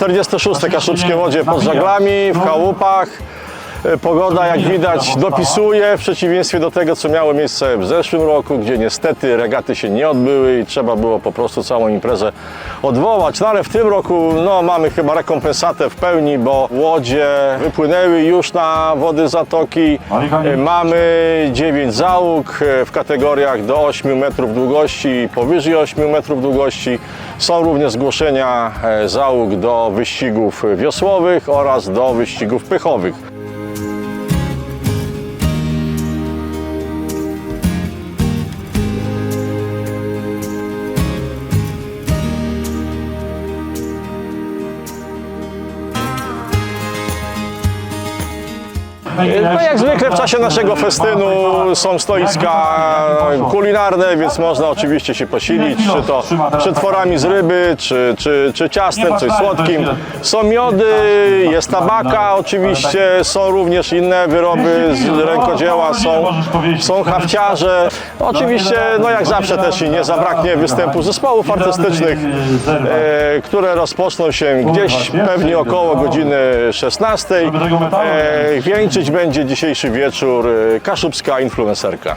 46. Kaszubskie Łodzie pod żaglami, w chałupach. E, Pogoda, jak widać, dopisuje w przeciwieństwie do tego, co miało miejsce w zeszłym roku, gdzie niestety regaty się nie odbyły i trzeba było po prostu całą imprezę odwołać. No ale w tym roku no, mamy chyba rekompensatę w pełni, bo łodzie wypłynęły już na wody zatoki. E, Mamy 9 załóg e, w kategoriach do 8 metrów długości i powyżej 8 metrów długości. Są również zgłoszenia załóg do wyścigów wiosłowych oraz do wyścigów pychowych. No jak zwykle w czasie naszego festynu są stoiska kulinarne, więc można oczywiście się posilić, czy to przetworami z ryby, czy, czy, czy ciastem, coś słodkim. Są miody, jest tabaka oczywiście, są również inne wyroby z rękodzieła, są, są hafciarze. Oczywiście, no jak zawsze też i nie zabraknie występu zespołów artystycznych, e, które rozpoczną się gdzieś pewnie około godziny 16. E, wieńczyć będzie dzisiejszy wieczór y, kaszubska influencerka.